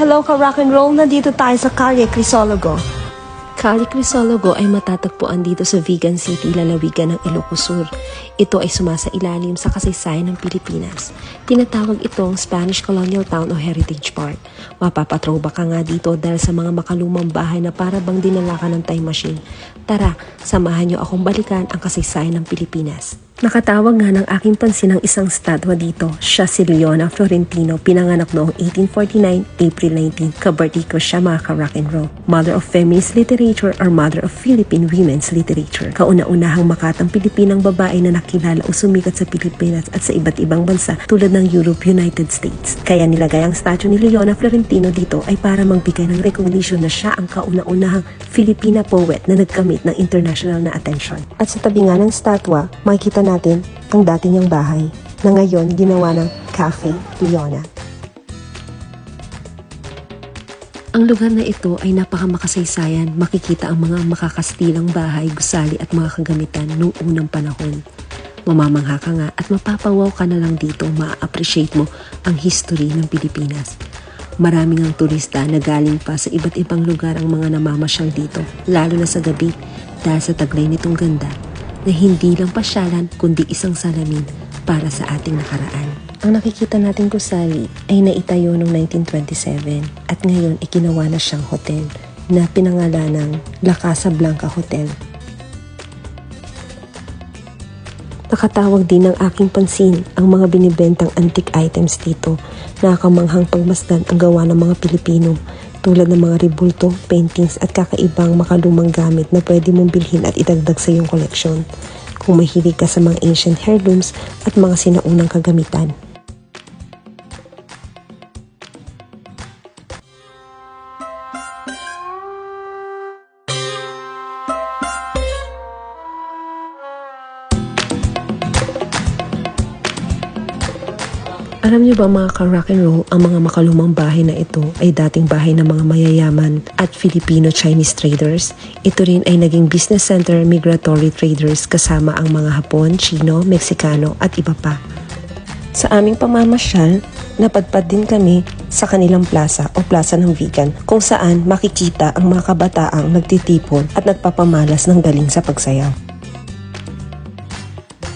Hello ka rock and roll, nandito tayo sa Calle Crisologo. Kali Crisologo ay matatagpuan dito sa Vegan City, lalawigan ng Ilocos Sur. Ito ay sumasailalim sa kasaysayan ng Pilipinas. Tinatawag itong Spanish Colonial Town o Heritage Park. Mapapatroba ka nga dito dahil sa mga makalumang bahay na para bang dinala ka ng time machine. Tara, samahan niyo akong balikan ang kasaysayan ng Pilipinas. Nakatawag nga ng aking pansin ang isang statwa dito. Siya si Leona Florentino, pinanganak noong 1849, April 19. Kabirthday ko siya mga ka-rock and roll. Mother of feminist literature or mother of Philippine women's literature. Kauna-unahang makatang Pilipinang babae na nakilala o sumikat sa Pilipinas at sa iba't ibang bansa tulad ng Europe, United States. Kaya nilagay ang statue ni Leona Florentino dito ay para magbigay ng recognition na siya ang kauna-unahang Filipina poet na nagkamit ng international na attention. At sa tabi nga ng statwa, makikita natin ang dati niyang bahay na ngayon ginawa ng Cafe Leona. Ang lugar na ito ay napakamakasaysayan. Makikita ang mga makakastilang bahay, gusali at mga kagamitan noong unang panahon. Mamamangha ka nga at mapapawaw ka na lang dito, ma-appreciate mo ang history ng Pilipinas. Maraming ang turista na galing pa sa iba't ibang lugar ang mga namamasyal dito, lalo na sa gabi dahil sa taglay nitong ganda na hindi lang pasyalan kundi isang salamin para sa ating nakaraan. Ang nakikita nating gusali ay naitayo noong 1927 at ngayon ikinawa na siyang hotel na pinangalan ng La Casa Blanca Hotel. Nakatawag din ng aking pansin ang mga binibentang antique items dito. Nakamanghang pagmasdan ang gawa ng mga Pilipino tulad ng mga ribulto, paintings at kakaibang makalumang gamit na pwede mong bilhin at idagdag sa iyong koleksyon. Kung mahilig ka sa mga ancient heirlooms at mga sinaunang kagamitan. Alam niyo ba mga ka-rock and roll, ang mga makalumang bahay na ito ay dating bahay ng mga mayayaman at Filipino-Chinese traders. Ito rin ay naging business center migratory traders kasama ang mga Hapon, Chino, Meksikano at iba pa. Sa aming pamamasyal, napadpad din kami sa kanilang plaza o plaza ng vegan kung saan makikita ang mga kabataang nagtitipon at nagpapamalas ng galing sa pagsayaw.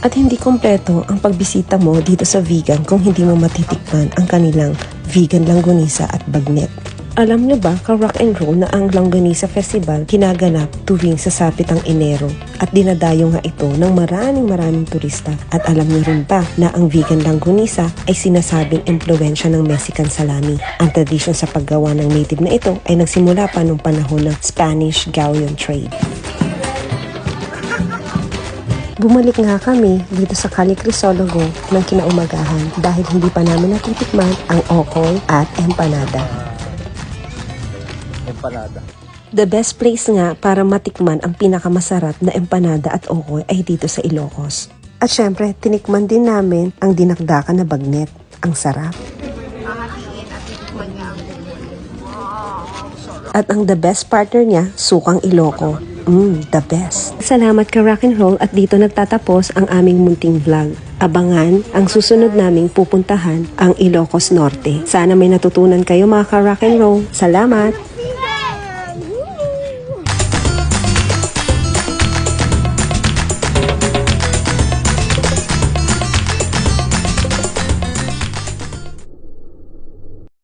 At hindi kompleto ang pagbisita mo dito sa vegan kung hindi mo matitikman ang kanilang vegan langgonisa at bagnet. Alam nyo ba, ka-rock and roll na ang Langganisa Festival ginaganap tuwing sa sapitang Enero at dinadayo nga ito ng maraming maraming turista. At alam nyo rin ba na ang vegan langganisa ay sinasabing impluensya ng Mexican salami. Ang tradisyon sa paggawa ng native na ito ay nagsimula pa noong panahon ng Spanish Galleon Trade. Bumalik nga kami dito sa Cali Crisologo ng kinaumagahan dahil hindi pa namin natitikman ang okoy at empanada. empanada. The best place nga para matikman ang pinakamasarap na empanada at okoy ay dito sa Ilocos. At syempre, tinikman din namin ang dinakdakan na bagnet. Ang sarap. At ang the best partner niya, sukang Iloco. Mmm, the best. Salamat ka rock and roll at dito nagtatapos ang aming munting vlog. Abangan ang susunod naming pupuntahan ang Ilocos Norte. Sana may natutunan kayo mga ka rock and roll. Salamat!